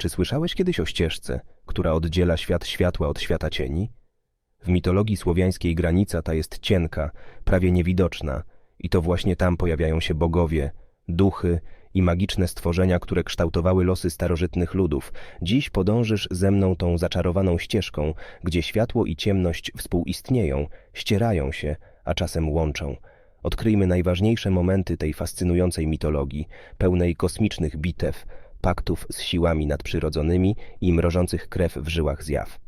Czy słyszałeś kiedyś o ścieżce, która oddziela świat światła od świata cieni? W mitologii słowiańskiej granica ta jest cienka, prawie niewidoczna, i to właśnie tam pojawiają się bogowie, duchy i magiczne stworzenia, które kształtowały losy starożytnych ludów. Dziś podążysz ze mną tą zaczarowaną ścieżką, gdzie światło i ciemność współistnieją, ścierają się, a czasem łączą. Odkryjmy najważniejsze momenty tej fascynującej mitologii, pełnej kosmicznych bitew, paktów z siłami nadprzyrodzonymi i mrożących krew w żyłach zjaw.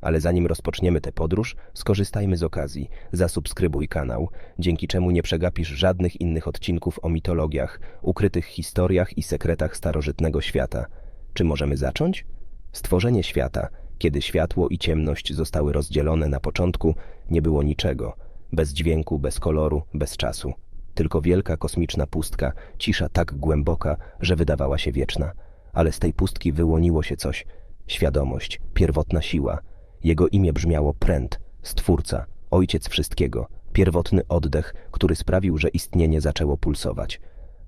Ale zanim rozpoczniemy tę podróż, skorzystajmy z okazji. Zasubskrybuj kanał, dzięki czemu nie przegapisz żadnych innych odcinków o mitologiach, ukrytych historiach i sekretach starożytnego świata. Czy możemy zacząć? Stworzenie świata, kiedy światło i ciemność zostały rozdzielone na początku, nie było niczego. Bez dźwięku, bez koloru, bez czasu. Tylko wielka kosmiczna pustka, cisza tak głęboka, że wydawała się wieczna. Ale z tej pustki wyłoniło się coś. Świadomość, pierwotna siła. Jego imię brzmiało Pręt, Stwórca, Ojciec wszystkiego, pierwotny oddech, który sprawił, że istnienie zaczęło pulsować.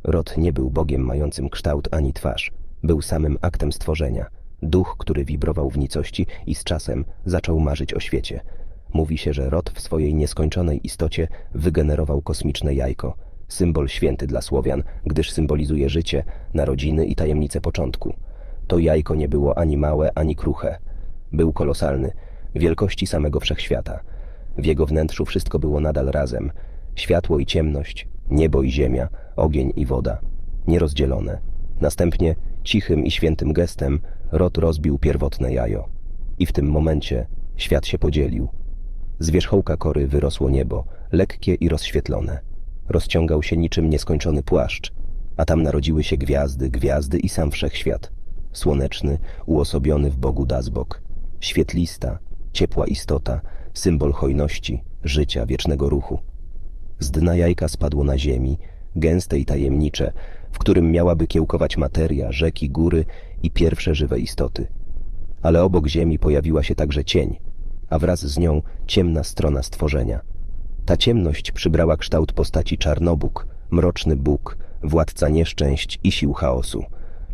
Rod nie był Bogiem mającym kształt ani twarz. Był samym aktem stworzenia. Duch, który wibrował w nicości i z czasem zaczął marzyć o świecie. Mówi się, że Rod w swojej nieskończonej istocie wygenerował kosmiczne jajko, symbol święty dla Słowian, gdyż symbolizuje życie, narodziny i tajemnice początku. To jajko nie było ani małe, ani kruche. Był kolosalny, wielkości samego wszechświata. W jego wnętrzu wszystko było nadal razem. Światło i ciemność, niebo i ziemia, ogień i woda. Nierozdzielone. Następnie, cichym i świętym gestem, Rod rozbił pierwotne jajo. I w tym momencie świat się podzielił. Z wierzchołka kory wyrosło niebo, lekkie i rozświetlone. Rozciągał się niczym nieskończony płaszcz, a tam narodziły się gwiazdy, gwiazdy i sam wszechświat. Słoneczny, uosobiony w Bogu Dazbok. Świetlista, ciepła istota, symbol hojności, życia, wiecznego ruchu. Z dna jajka spadło na ziemi, gęste i tajemnicze, w którym miałaby kiełkować materia, rzeki, góry i pierwsze żywe istoty. Ale obok ziemi pojawiła się także cień, a wraz z nią ciemna strona stworzenia. Ta ciemność przybrała kształt postaci Czarnobóg, mroczny Bóg, władca nieszczęść i sił chaosu.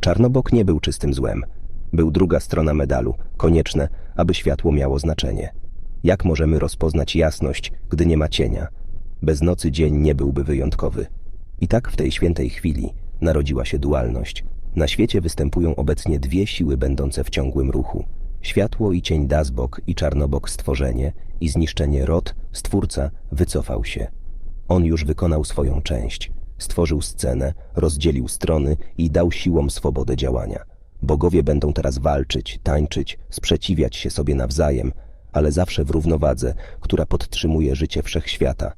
Czarnobóg nie był czystym złem. Był druga strona medalu, konieczne, aby światło miało znaczenie. Jak możemy rozpoznać jasność, gdy nie ma cienia? Bez nocy dzień nie byłby wyjątkowy. I tak w tej świętej chwili narodziła się dualność. Na świecie występują obecnie dwie siły będące w ciągłym ruchu. Światło i cień Dazbok i Czarnobok stworzenie i zniszczenie Rod, stwórca, wycofał się. On już wykonał swoją część. Stworzył scenę, rozdzielił strony i dał siłom swobodę działania. Bogowie będą teraz walczyć, tańczyć, sprzeciwiać się sobie nawzajem, ale zawsze w równowadze, która podtrzymuje życie wszechświata.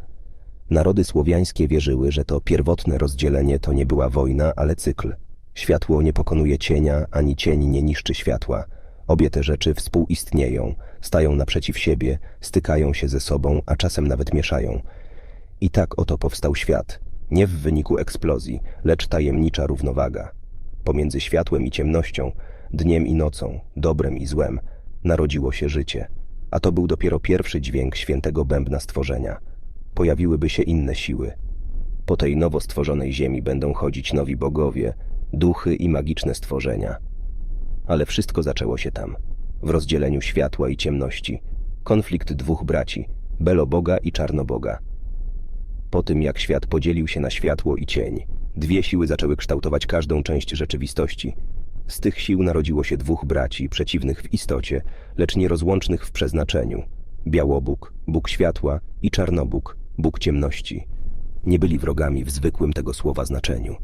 Narody słowiańskie wierzyły, że to pierwotne rozdzielenie to nie była wojna, ale cykl. Światło nie pokonuje cienia, ani cień nie niszczy światła. Obie te rzeczy współistnieją, stają naprzeciw siebie, stykają się ze sobą, a czasem nawet mieszają. I tak oto powstał świat, nie w wyniku eksplozji, lecz tajemnicza równowaga. Pomiędzy światłem i ciemnością, dniem i nocą, dobrem i złem, narodziło się życie. A to był dopiero pierwszy dźwięk świętego bębna stworzenia. Pojawiłyby się inne siły. Po tej nowo stworzonej ziemi będą chodzić nowi bogowie, duchy i magiczne stworzenia. Ale wszystko zaczęło się tam, w rozdzieleniu światła i ciemności. Konflikt dwóch braci, Beloboga i Czarnoboga. Po tym, jak świat podzielił się na światło i cień, dwie siły zaczęły kształtować każdą część rzeczywistości. Z tych sił narodziło się dwóch braci, przeciwnych w istocie, lecz nierozłącznych w przeznaczeniu. Białobóg, Bóg światła i Czarnobóg, Bóg ciemności. Nie byli wrogami w zwykłym tego słowa znaczeniu.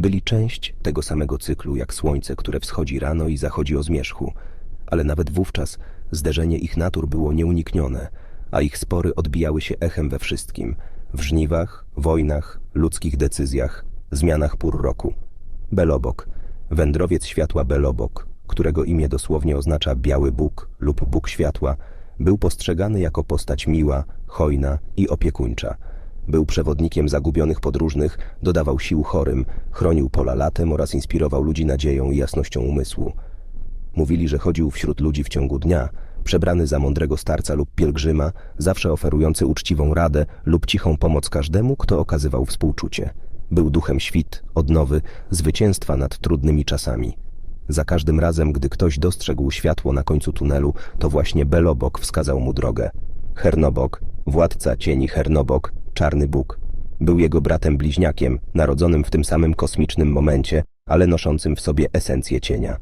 Byli część tego samego cyklu, jak słońce, które wschodzi rano i zachodzi o zmierzchu, ale nawet wówczas zderzenie ich natur było nieuniknione, a ich spory odbijały się echem we wszystkim w żniwach, wojnach, ludzkich decyzjach, zmianach pór roku. Belobok, wędrowiec światła Belobok, którego imię dosłownie oznacza biały Bóg lub Bóg światła, był postrzegany jako postać miła, hojna i opiekuńcza. Był przewodnikiem zagubionych podróżnych, dodawał sił chorym, chronił pola latem oraz inspirował ludzi nadzieją i jasnością umysłu. Mówili, że chodził wśród ludzi w ciągu dnia, przebrany za mądrego starca lub pielgrzyma, zawsze oferujący uczciwą radę lub cichą pomoc każdemu, kto okazywał współczucie. Był duchem świt, odnowy, zwycięstwa nad trudnymi czasami. Za każdym razem, gdy ktoś dostrzegł światło na końcu tunelu, to właśnie Belobok wskazał mu drogę. Hernobok, władca cieni Hernobok, czarny Bóg. Był jego bratem bliźniakiem, narodzonym w tym samym kosmicznym momencie, ale noszącym w sobie esencję cienia.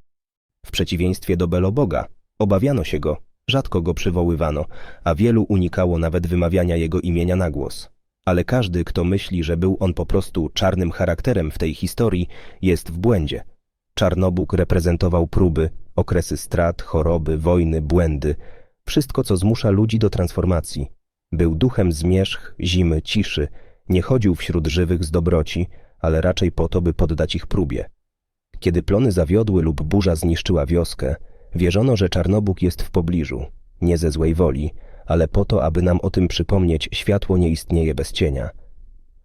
W przeciwieństwie do Beloboga, obawiano się go, rzadko go przywoływano, a wielu unikało nawet wymawiania jego imienia na głos. Ale każdy, kto myśli, że był on po prostu czarnym charakterem w tej historii, jest w błędzie. Czarnobóg reprezentował próby, okresy strat, choroby, wojny, błędy, wszystko, co zmusza ludzi do transformacji. Był duchem zmierzch, zimy, ciszy, nie chodził wśród żywych z dobroci, ale raczej po to, by poddać ich próbie. Kiedy plony zawiodły lub burza zniszczyła wioskę, wierzono, że Czarnobóg jest w pobliżu, nie ze złej woli, ale po to, aby nam o tym przypomnieć, światło nie istnieje bez cienia.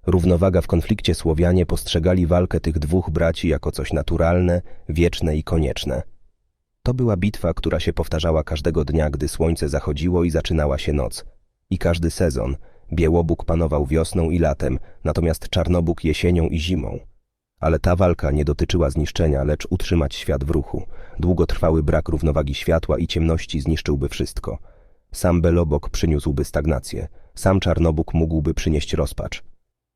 Równowaga w konflikcie Słowianie postrzegali walkę tych dwóch braci jako coś naturalne, wieczne i konieczne. To była bitwa, która się powtarzała każdego dnia, gdy słońce zachodziło i zaczynała się noc. I każdy sezon. Białobóg panował wiosną i latem, natomiast Czarnobóg jesienią i zimą. Ale ta walka nie dotyczyła zniszczenia, lecz utrzymać świat w ruchu. Długotrwały brak równowagi światła i ciemności zniszczyłby wszystko. Sam Belobok przyniósłby stagnację, sam Czarnobóg mógłby przynieść rozpacz.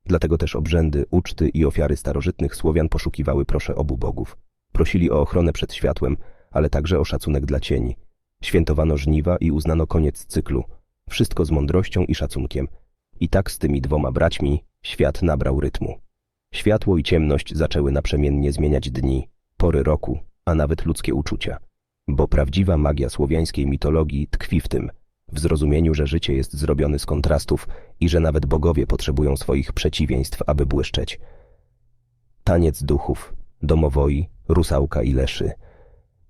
Dlatego też obrzędy, uczty i ofiary starożytnych Słowian poszukiwały proszę obu bogów. Prosili o ochronę przed światłem, ale także o szacunek dla cieni. Świętowano żniwa i uznano koniec cyklu. Wszystko z mądrością i szacunkiem. I tak z tymi dwoma braćmi świat nabrał rytmu. Światło i ciemność zaczęły naprzemiennie zmieniać dni, pory roku, a nawet ludzkie uczucia. Bo prawdziwa magia słowiańskiej mitologii tkwi w tym, w zrozumieniu, że życie jest zrobione z kontrastów i że nawet bogowie potrzebują swoich przeciwieństw, aby błyszczeć. Taniec duchów, domowoi, rusałka i leszy.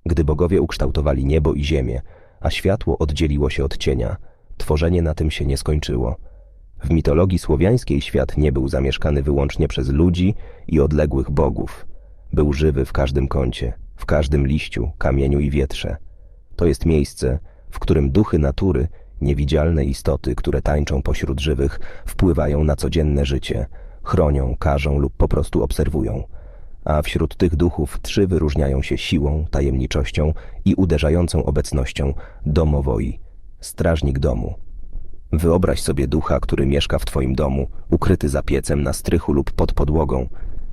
Gdy bogowie ukształtowali niebo i ziemię, a światło oddzieliło się od cienia, tworzenie na tym się nie skończyło. W mitologii słowiańskiej świat nie był zamieszkany wyłącznie przez ludzi i odległych bogów. Był żywy w każdym kącie, w każdym liściu, kamieniu i wietrze. To jest miejsce, w którym duchy natury, niewidzialne istoty, które tańczą pośród żywych, wpływają na codzienne życie, chronią, każą lub po prostu obserwują. A wśród tych duchów trzy wyróżniają się siłą, tajemniczością i uderzającą obecnością domowoi, strażnik domu. Wyobraź sobie ducha, który mieszka w twoim domu, ukryty za piecem, na strychu lub pod podłogą.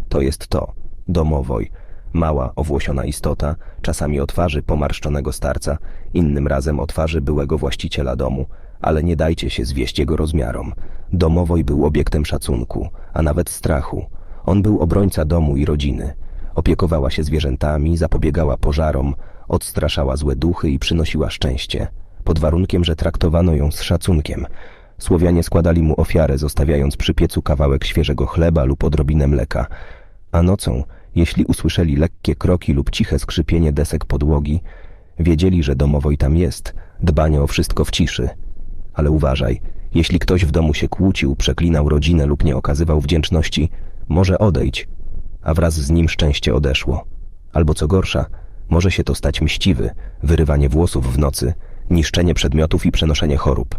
To jest to, domowoj, mała, owłosiona istota, czasami o twarzy pomarszczonego starca, innym razem o twarzy byłego właściciela domu, ale nie dajcie się zwieść jego rozmiarom. Domowoj był obiektem szacunku, a nawet strachu. On był obrońca domu i rodziny. Opiekowała się zwierzętami, zapobiegała pożarom, odstraszała złe duchy i przynosiła szczęście, pod warunkiem, że traktowano ją z szacunkiem. Słowianie składali mu ofiarę, zostawiając przy piecu kawałek świeżego chleba lub odrobinę mleka, a nocą jeśli usłyszeli lekkie kroki lub ciche skrzypienie desek podłogi, wiedzieli, że domowoj tam jest, dbanie o wszystko w ciszy. Ale uważaj, jeśli ktoś w domu się kłócił, przeklinał rodzinę lub nie okazywał wdzięczności, może odejść, a wraz z nim szczęście odeszło. Albo co gorsza, może się to stać mściwy, wyrywanie włosów w nocy, niszczenie przedmiotów i przenoszenie chorób.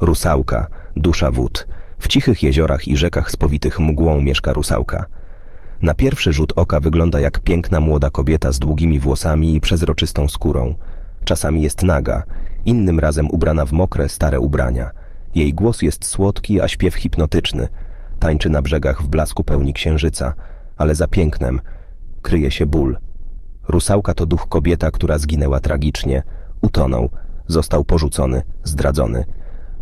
Rusałka, dusza wód. W cichych jeziorach i rzekach spowitych mgłą mieszka rusałka – na pierwszy rzut oka wygląda jak piękna młoda kobieta z długimi włosami i przezroczystą skórą. Czasami jest naga, innym razem ubrana w mokre, stare ubrania. Jej głos jest słodki, a śpiew hipnotyczny. Tańczy na brzegach w blasku pełni księżyca, ale za pięknem kryje się ból. Rusałka to duch kobieta, która zginęła tragicznie, utonął, został porzucony, zdradzony.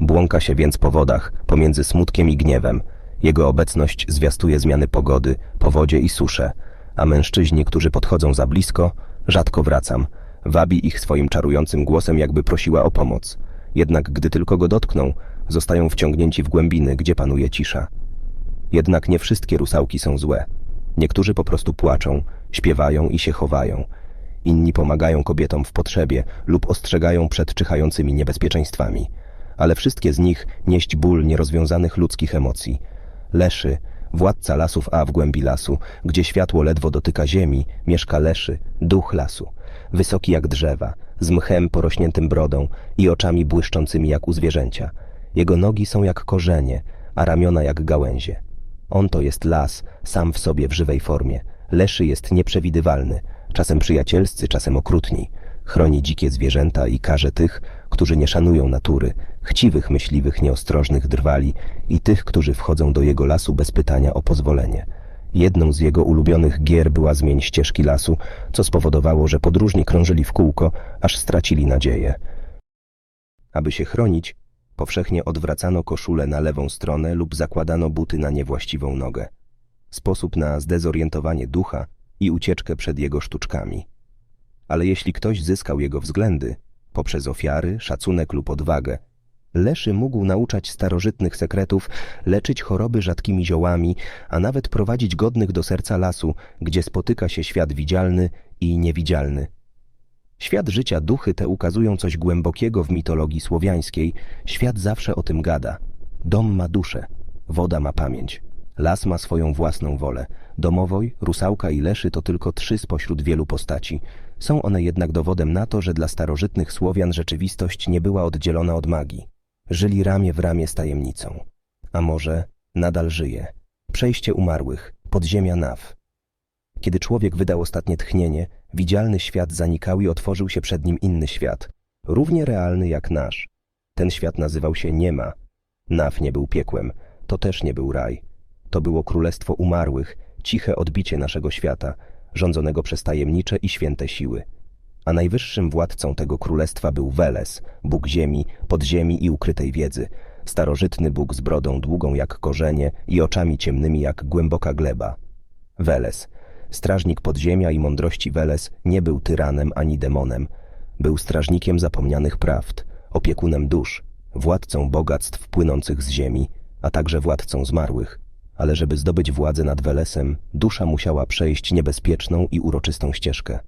Błąka się więc po wodach, pomiędzy smutkiem i gniewem – jego obecność zwiastuje zmiany pogody, powodzie i susze, a mężczyźni, którzy podchodzą za blisko, rzadko wracam. Wabi ich swoim czarującym głosem, jakby prosiła o pomoc. Jednak gdy tylko go dotkną, zostają wciągnięci w głębiny, gdzie panuje cisza. Jednak nie wszystkie rusałki są złe. Niektórzy po prostu płaczą, śpiewają i się chowają. Inni pomagają kobietom w potrzebie lub ostrzegają przed czyhającymi niebezpieczeństwami. Ale wszystkie z nich nieść ból nierozwiązanych ludzkich emocji – Leszy, władca lasów A w głębi lasu, gdzie światło ledwo dotyka ziemi, mieszka Leszy, duch lasu. Wysoki jak drzewa, z mchem porośniętym brodą i oczami błyszczącymi jak u zwierzęcia. Jego nogi są jak korzenie, a ramiona jak gałęzie. On to jest las, sam w sobie w żywej formie. Leszy jest nieprzewidywalny. Czasem przyjacielscy, czasem okrutni. Chroni dzikie zwierzęta i karze tych, którzy nie szanują natury, chciwych myśliwych nieostrożnych drwali i tych, którzy wchodzą do jego lasu bez pytania o pozwolenie. Jedną z jego ulubionych gier była zmień ścieżki lasu, co spowodowało, że podróżni krążyli w kółko, aż stracili nadzieję. Aby się chronić, powszechnie odwracano koszulę na lewą stronę lub zakładano buty na niewłaściwą nogę. Sposób na zdezorientowanie ducha i ucieczkę przed jego sztuczkami. Ale jeśli ktoś zyskał jego względy, poprzez ofiary, szacunek lub odwagę, Leszy mógł nauczać starożytnych sekretów, leczyć choroby rzadkimi ziołami, a nawet prowadzić godnych do serca lasu, gdzie spotyka się świat widzialny i niewidzialny. Świat życia duchy te ukazują coś głębokiego w mitologii słowiańskiej. Świat zawsze o tym gada. Dom ma duszę, woda ma pamięć, las ma swoją własną wolę. Domowoj, rusałka i leszy to tylko trzy spośród wielu postaci. Są one jednak dowodem na to, że dla starożytnych Słowian rzeczywistość nie była oddzielona od magii. Żyli ramię w ramię z tajemnicą. A może nadal żyje. Przejście umarłych, podziemia Naw. Kiedy człowiek wydał ostatnie tchnienie, widzialny świat zanikał i otworzył się przed nim inny świat, równie realny jak nasz. Ten świat nazywał się Niema. Naw nie był piekłem, to też nie był raj. To było królestwo umarłych, ciche odbicie naszego świata, rządzonego przez tajemnicze i święte siły a najwyższym władcą tego królestwa był Weles, bóg ziemi, podziemi i ukrytej wiedzy, starożytny bóg z brodą długą jak korzenie i oczami ciemnymi jak głęboka gleba. Weles, strażnik podziemia i mądrości Weles, nie był tyranem ani demonem. Był strażnikiem zapomnianych prawd, opiekunem dusz, władcą bogactw płynących z ziemi, a także władcą zmarłych. Ale żeby zdobyć władzę nad Welesem, dusza musiała przejść niebezpieczną i uroczystą ścieżkę.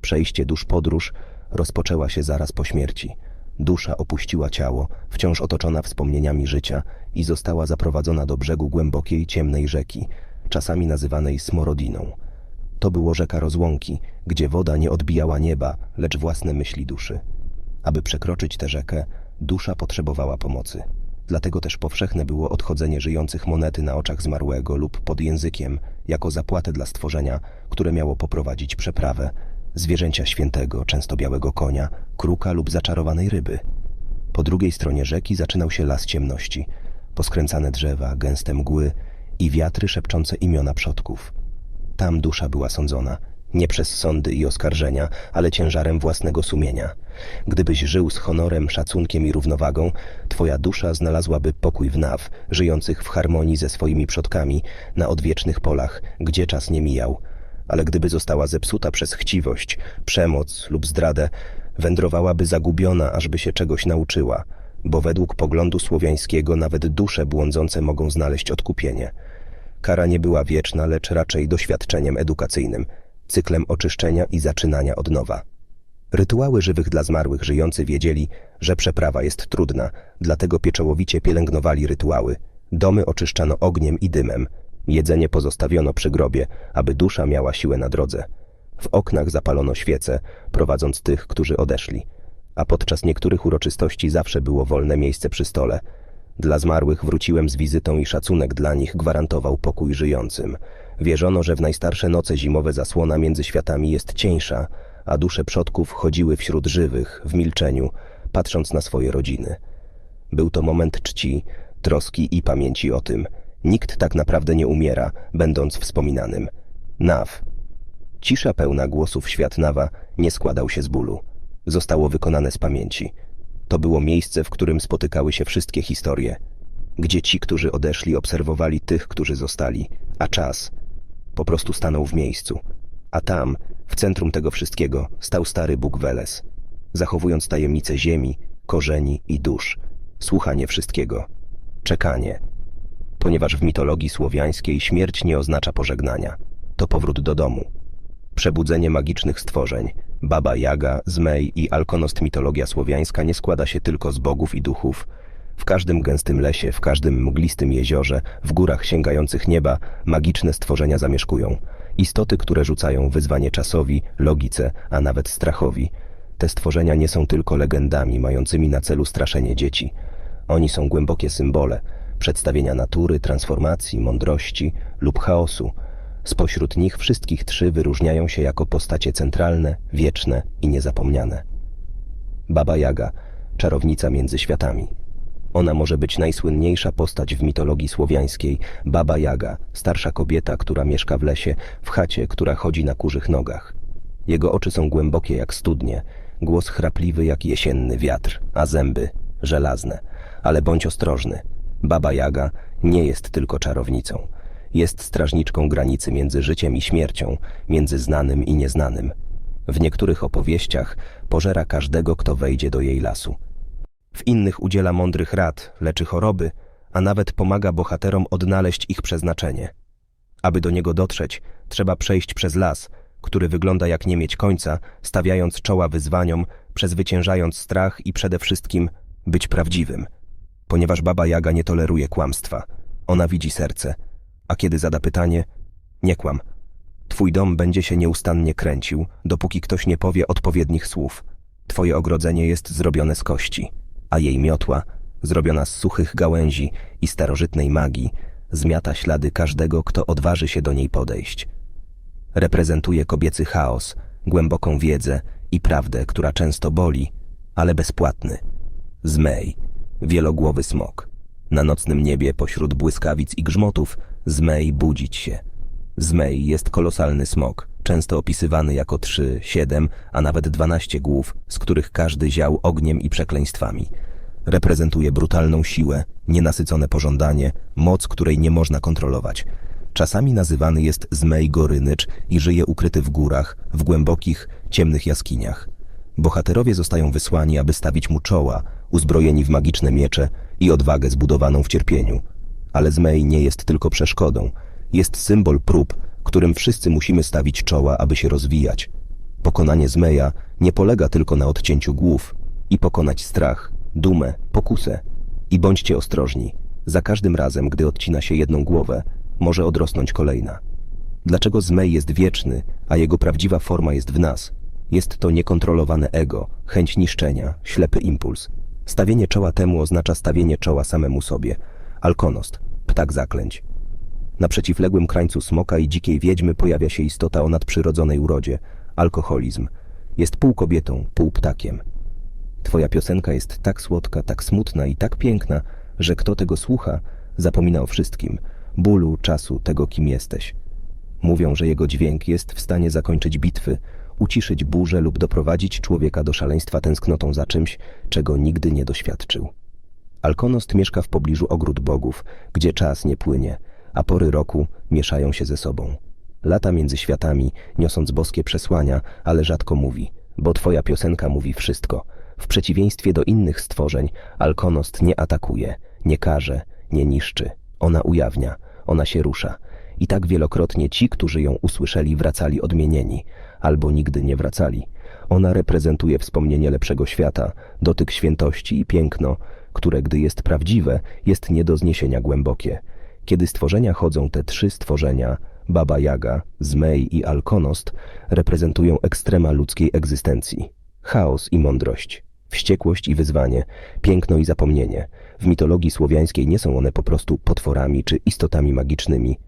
Przejście dusz podróż rozpoczęła się zaraz po śmierci. Dusza opuściła ciało, wciąż otoczona wspomnieniami życia i została zaprowadzona do brzegu głębokiej, ciemnej rzeki, czasami nazywanej Smorodiną. To było rzeka rozłąki, gdzie woda nie odbijała nieba, lecz własne myśli duszy. Aby przekroczyć tę rzekę, dusza potrzebowała pomocy. Dlatego też powszechne było odchodzenie żyjących monety na oczach zmarłego lub pod językiem, jako zapłatę dla stworzenia, które miało poprowadzić przeprawę, zwierzęcia świętego, często białego konia, kruka lub zaczarowanej ryby. Po drugiej stronie rzeki zaczynał się las ciemności, poskręcane drzewa, gęste mgły i wiatry szepczące imiona przodków. Tam dusza była sądzona, nie przez sądy i oskarżenia, ale ciężarem własnego sumienia. Gdybyś żył z honorem, szacunkiem i równowagą, twoja dusza znalazłaby pokój w naw, żyjących w harmonii ze swoimi przodkami, na odwiecznych polach, gdzie czas nie mijał – ale gdyby została zepsuta przez chciwość, przemoc lub zdradę, wędrowałaby zagubiona, ażby się czegoś nauczyła, bo według poglądu słowiańskiego nawet dusze błądzące mogą znaleźć odkupienie. Kara nie była wieczna, lecz raczej doświadczeniem edukacyjnym, cyklem oczyszczenia i zaczynania od nowa. Rytuały żywych dla zmarłych żyjący wiedzieli, że przeprawa jest trudna, dlatego pieczołowicie pielęgnowali rytuały. Domy oczyszczano ogniem i dymem, Jedzenie pozostawiono przy grobie, aby dusza miała siłę na drodze. W oknach zapalono świece, prowadząc tych, którzy odeszli. A podczas niektórych uroczystości zawsze było wolne miejsce przy stole. Dla zmarłych wróciłem z wizytą i szacunek dla nich gwarantował pokój żyjącym. Wierzono, że w najstarsze noce zimowe zasłona między światami jest cieńsza, a dusze przodków chodziły wśród żywych, w milczeniu, patrząc na swoje rodziny. Był to moment czci, troski i pamięci o tym – Nikt tak naprawdę nie umiera, będąc wspominanym. Naw. Cisza pełna głosów świat Nawa nie składał się z bólu. Zostało wykonane z pamięci. To było miejsce, w którym spotykały się wszystkie historie. Gdzie ci, którzy odeszli, obserwowali tych, którzy zostali, a czas po prostu stanął w miejscu. A tam, w centrum tego wszystkiego, stał stary Bóg Weles, zachowując tajemnice ziemi, korzeni i dusz. Słuchanie wszystkiego. Czekanie ponieważ w mitologii słowiańskiej śmierć nie oznacza pożegnania. To powrót do domu. Przebudzenie magicznych stworzeń, Baba Jaga, Zmej i Alkonost mitologia słowiańska nie składa się tylko z bogów i duchów. W każdym gęstym lesie, w każdym mglistym jeziorze, w górach sięgających nieba magiczne stworzenia zamieszkują. Istoty, które rzucają wyzwanie czasowi, logice, a nawet strachowi. Te stworzenia nie są tylko legendami mającymi na celu straszenie dzieci. Oni są głębokie symbole – przedstawienia natury, transformacji, mądrości lub chaosu. Spośród nich wszystkich trzy wyróżniają się jako postacie centralne, wieczne i niezapomniane. Baba Jaga, czarownica między światami. Ona może być najsłynniejsza postać w mitologii słowiańskiej. Baba Jaga, starsza kobieta, która mieszka w lesie, w chacie, która chodzi na kurzych nogach. Jego oczy są głębokie jak studnie, głos chrapliwy jak jesienny wiatr, a zęby żelazne. Ale bądź ostrożny. Baba Jaga nie jest tylko czarownicą. Jest strażniczką granicy między życiem i śmiercią, między znanym i nieznanym. W niektórych opowieściach pożera każdego, kto wejdzie do jej lasu. W innych udziela mądrych rad, leczy choroby, a nawet pomaga bohaterom odnaleźć ich przeznaczenie. Aby do niego dotrzeć, trzeba przejść przez las, który wygląda jak nie mieć końca, stawiając czoła wyzwaniom, przezwyciężając strach i przede wszystkim być prawdziwym. Ponieważ Baba Jaga nie toleruje kłamstwa. Ona widzi serce. A kiedy zada pytanie, nie kłam. Twój dom będzie się nieustannie kręcił, dopóki ktoś nie powie odpowiednich słów. Twoje ogrodzenie jest zrobione z kości, a jej miotła, zrobiona z suchych gałęzi i starożytnej magii, zmiata ślady każdego, kto odważy się do niej podejść. Reprezentuje kobiecy chaos, głęboką wiedzę i prawdę, która często boli, ale bezpłatny. Zmej, wielogłowy smok. Na nocnym niebie pośród błyskawic i grzmotów zmej budzić się. Zmej jest kolosalny smok, często opisywany jako trzy, siedem, a nawet dwanaście głów, z których każdy ział ogniem i przekleństwami. Reprezentuje brutalną siłę, nienasycone pożądanie, moc, której nie można kontrolować. Czasami nazywany jest Zmej Gorynycz i żyje ukryty w górach, w głębokich, ciemnych jaskiniach. Bohaterowie zostają wysłani, aby stawić mu czoła, uzbrojeni w magiczne miecze i odwagę zbudowaną w cierpieniu. Ale Zmej nie jest tylko przeszkodą. Jest symbol prób, którym wszyscy musimy stawić czoła, aby się rozwijać. Pokonanie Zmeja nie polega tylko na odcięciu głów i pokonać strach, dumę, pokusę. I bądźcie ostrożni. Za każdym razem, gdy odcina się jedną głowę, może odrosnąć kolejna. Dlaczego Zmej jest wieczny, a jego prawdziwa forma jest w nas? Jest to niekontrolowane ego, chęć niszczenia, ślepy impuls. Stawienie czoła temu oznacza stawienie czoła samemu sobie. Alkonost, ptak zaklęć. Na przeciwległym krańcu smoka i dzikiej wiedźmy pojawia się istota o nadprzyrodzonej urodzie alkoholizm. Jest pół kobietą, pół ptakiem. Twoja piosenka jest tak słodka, tak smutna i tak piękna, że kto tego słucha, zapomina o wszystkim bólu, czasu, tego kim jesteś. Mówią, że jego dźwięk jest w stanie zakończyć bitwy, uciszyć burzę lub doprowadzić człowieka do szaleństwa tęsknotą za czymś, czego nigdy nie doświadczył. Alkonost mieszka w pobliżu ogród bogów, gdzie czas nie płynie, a pory roku mieszają się ze sobą. Lata między światami, niosąc boskie przesłania, ale rzadko mówi, bo twoja piosenka mówi wszystko. W przeciwieństwie do innych stworzeń, Alkonost nie atakuje, nie karze, nie niszczy. Ona ujawnia, ona się rusza. I tak wielokrotnie ci, którzy ją usłyszeli, wracali odmienieni, albo nigdy nie wracali. Ona reprezentuje wspomnienie lepszego świata, dotyk świętości i piękno, które, gdy jest prawdziwe, jest nie do zniesienia głębokie. Kiedy stworzenia chodzą te trzy stworzenia, Baba Jaga, Zmej i Alkonost, reprezentują ekstrema ludzkiej egzystencji. Chaos i mądrość, wściekłość i wyzwanie, piękno i zapomnienie. W mitologii słowiańskiej nie są one po prostu potworami czy istotami magicznymi.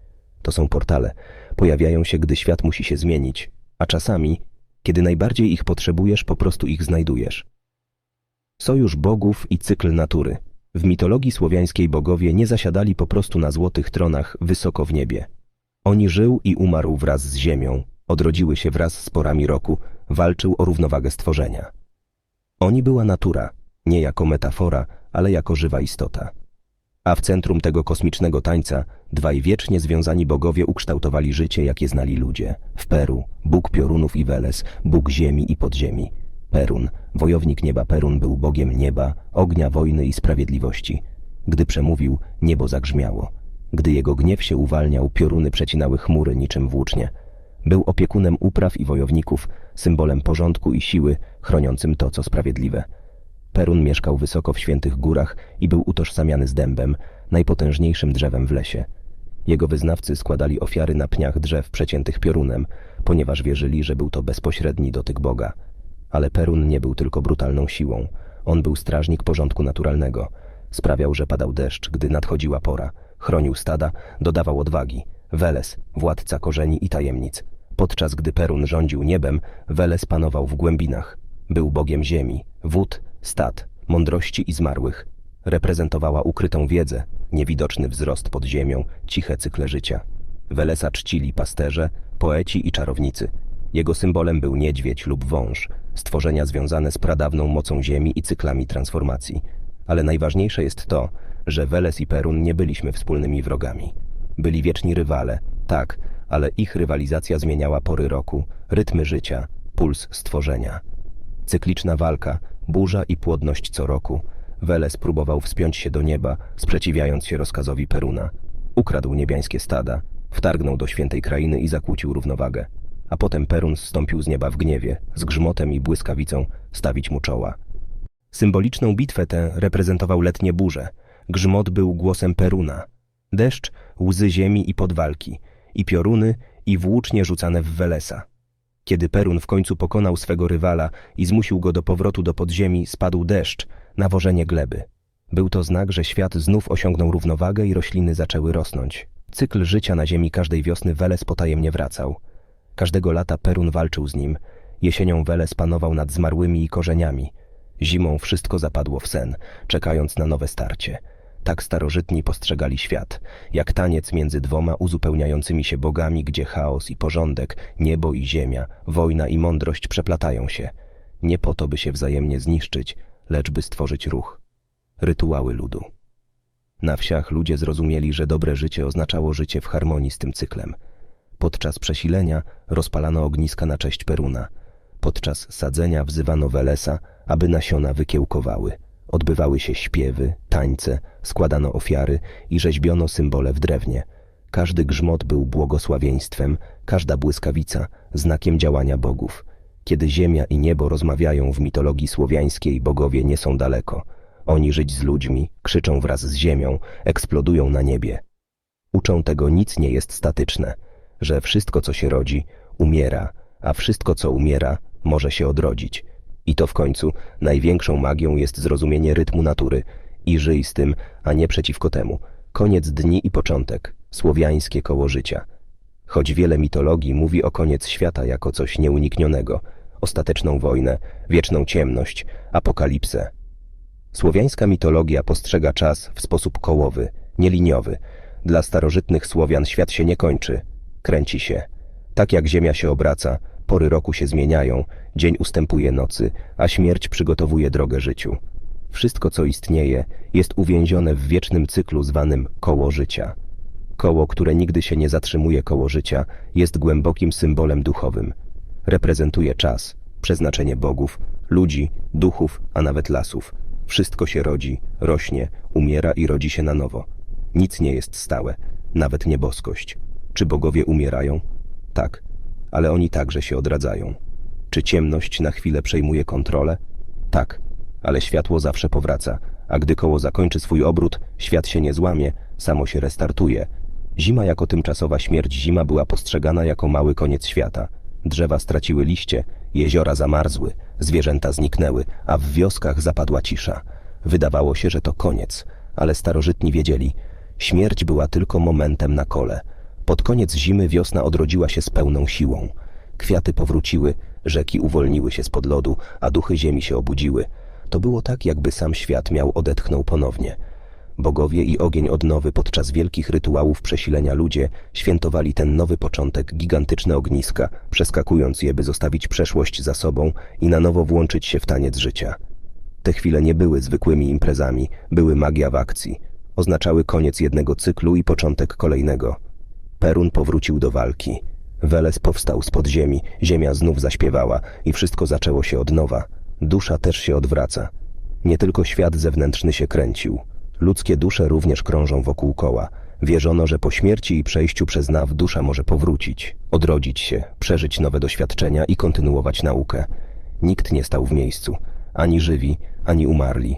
To są portale. Pojawiają się, gdy świat musi się zmienić, a czasami, kiedy najbardziej ich potrzebujesz, po prostu ich znajdujesz. Sojusz bogów i cykl natury. W mitologii słowiańskiej bogowie nie zasiadali po prostu na złotych tronach wysoko w niebie. Oni żył i umarł wraz z ziemią, odrodziły się wraz z porami roku, walczył o równowagę stworzenia. Oni była natura, nie jako metafora, ale jako żywa istota. A w centrum tego kosmicznego tańca dwaj wiecznie związani bogowie ukształtowali życie, jakie znali ludzie. W Peru Bóg piorunów i Weles, Bóg ziemi i podziemi. Perun, wojownik nieba Perun był bogiem nieba, ognia, wojny i sprawiedliwości. Gdy przemówił, niebo zagrzmiało. Gdy jego gniew się uwalniał, pioruny przecinały chmury niczym włócznie. Był opiekunem upraw i wojowników, symbolem porządku i siły, chroniącym to, co sprawiedliwe. Perun mieszkał wysoko w świętych górach i był utożsamiany z dębem, najpotężniejszym drzewem w lesie. Jego wyznawcy składali ofiary na pniach drzew przeciętych piorunem, ponieważ wierzyli, że był to bezpośredni dotyk Boga. Ale Perun nie był tylko brutalną siłą. On był strażnik porządku naturalnego. Sprawiał, że padał deszcz, gdy nadchodziła pora. Chronił stada, dodawał odwagi. Weles, władca korzeni i tajemnic. Podczas gdy Perun rządził niebem, Weles panował w głębinach. Był bogiem ziemi, wód, stad, mądrości i zmarłych. Reprezentowała ukrytą wiedzę, niewidoczny wzrost pod ziemią, ciche cykle życia. Welesa czcili pasterze, poeci i czarownicy. Jego symbolem był niedźwiedź lub wąż, stworzenia związane z pradawną mocą ziemi i cyklami transformacji. Ale najważniejsze jest to, że Weles i Perun nie byliśmy wspólnymi wrogami. Byli wieczni rywale, tak, ale ich rywalizacja zmieniała pory roku, rytmy życia, puls stworzenia. Cykliczna walka, burza i płodność co roku. Weles próbował wspiąć się do nieba, sprzeciwiając się rozkazowi Peruna. Ukradł niebiańskie stada, wtargnął do świętej krainy i zakłócił równowagę. A potem Perun zstąpił z nieba w gniewie, z grzmotem i błyskawicą stawić mu czoła. Symboliczną bitwę tę reprezentował letnie burze. Grzmot był głosem Peruna. Deszcz, łzy ziemi i podwalki, i pioruny, i włócznie rzucane w Welesa. Kiedy Perun w końcu pokonał swego rywala i zmusił go do powrotu do podziemi, spadł deszcz, nawożenie gleby. Był to znak, że świat znów osiągnął równowagę i rośliny zaczęły rosnąć. Cykl życia na ziemi każdej wiosny Weles potajemnie wracał. Każdego lata Perun walczył z nim. Jesienią Weles panował nad zmarłymi i korzeniami. Zimą wszystko zapadło w sen, czekając na nowe starcie. Tak starożytni postrzegali świat, jak taniec między dwoma uzupełniającymi się bogami, gdzie chaos i porządek, niebo i ziemia, wojna i mądrość przeplatają się. Nie po to, by się wzajemnie zniszczyć, lecz by stworzyć ruch. Rytuały ludu. Na wsiach ludzie zrozumieli, że dobre życie oznaczało życie w harmonii z tym cyklem. Podczas przesilenia rozpalano ogniska na cześć Peruna. Podczas sadzenia wzywano Welesa, aby nasiona wykiełkowały. Odbywały się śpiewy, tańce, składano ofiary i rzeźbiono symbole w drewnie. Każdy grzmot był błogosławieństwem, każda błyskawica znakiem działania bogów. Kiedy ziemia i niebo rozmawiają w mitologii słowiańskiej, bogowie nie są daleko. Oni żyć z ludźmi, krzyczą wraz z ziemią, eksplodują na niebie. Uczą tego nic nie jest statyczne, że wszystko, co się rodzi, umiera, a wszystko, co umiera, może się odrodzić. I to w końcu największą magią jest zrozumienie rytmu natury i żyj z tym, a nie przeciwko temu. Koniec dni i początek, słowiańskie koło życia. Choć wiele mitologii mówi o koniec świata jako coś nieuniknionego, ostateczną wojnę, wieczną ciemność, apokalipsę. Słowiańska mitologia postrzega czas w sposób kołowy, nieliniowy. Dla starożytnych Słowian świat się nie kończy, kręci się. Tak jak ziemia się obraca, pory roku się zmieniają, dzień ustępuje nocy, a śmierć przygotowuje drogę życiu. Wszystko, co istnieje, jest uwięzione w wiecznym cyklu zwanym koło życia. Koło, które nigdy się nie zatrzymuje koło życia, jest głębokim symbolem duchowym. Reprezentuje czas, przeznaczenie bogów, ludzi, duchów, a nawet lasów. Wszystko się rodzi, rośnie, umiera i rodzi się na nowo. Nic nie jest stałe, nawet nieboskość. Czy bogowie umierają? Tak, ale oni także się odradzają. Czy ciemność na chwilę przejmuje kontrolę? Tak, ale światło zawsze powraca, a gdy koło zakończy swój obrót, świat się nie złamie, samo się restartuje. Zima jako tymczasowa śmierć zima była postrzegana jako mały koniec świata. Drzewa straciły liście, jeziora zamarzły, zwierzęta zniknęły, a w wioskach zapadła cisza. Wydawało się, że to koniec, ale starożytni wiedzieli, śmierć była tylko momentem na kole. Pod koniec zimy wiosna odrodziła się z pełną siłą. Kwiaty powróciły, rzeki uwolniły się spod lodu, a duchy ziemi się obudziły. To było tak, jakby sam świat miał odetchnął ponownie. Bogowie i ogień odnowy podczas wielkich rytuałów przesilenia ludzie świętowali ten nowy początek gigantyczne ogniska, przeskakując je, by zostawić przeszłość za sobą i na nowo włączyć się w taniec życia. Te chwile nie były zwykłymi imprezami, były magia w akcji. Oznaczały koniec jednego cyklu i początek kolejnego. Perun powrócił do walki. Weles powstał z podziemi, ziemia znów zaśpiewała i wszystko zaczęło się od nowa. Dusza też się odwraca. Nie tylko świat zewnętrzny się kręcił. Ludzkie dusze również krążą wokół koła. Wierzono, że po śmierci i przejściu przez naw dusza może powrócić, odrodzić się, przeżyć nowe doświadczenia i kontynuować naukę. Nikt nie stał w miejscu, ani żywi, ani umarli.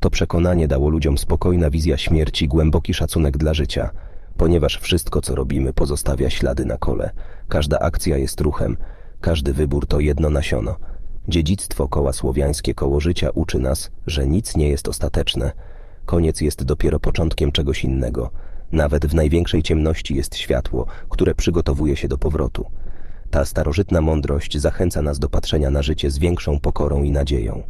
To przekonanie dało ludziom spokojna wizja śmierci, głęboki szacunek dla życia, ponieważ wszystko, co robimy, pozostawia ślady na kole. Każda akcja jest ruchem, każdy wybór to jedno nasiono. Dziedzictwo koła słowiańskie koło życia uczy nas, że nic nie jest ostateczne. Koniec jest dopiero początkiem czegoś innego. Nawet w największej ciemności jest światło, które przygotowuje się do powrotu. Ta starożytna mądrość zachęca nas do patrzenia na życie z większą pokorą i nadzieją.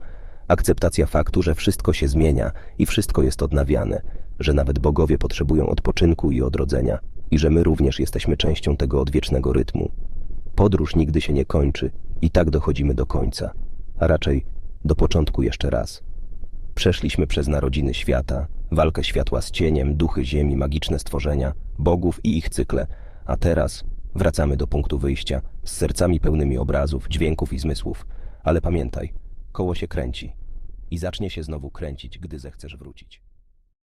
Akceptacja faktu, że wszystko się zmienia i wszystko jest odnawiane, że nawet bogowie potrzebują odpoczynku i odrodzenia i że my również jesteśmy częścią tego odwiecznego rytmu. Podróż nigdy się nie kończy i tak dochodzimy do końca, a raczej do początku jeszcze raz. Przeszliśmy przez narodziny świata, walkę światła z cieniem, duchy ziemi, magiczne stworzenia, bogów i ich cykle, a teraz wracamy do punktu wyjścia z sercami pełnymi obrazów, dźwięków i zmysłów. Ale pamiętaj, koło się kręci i zacznie się znowu kręcić, gdy zechcesz wrócić.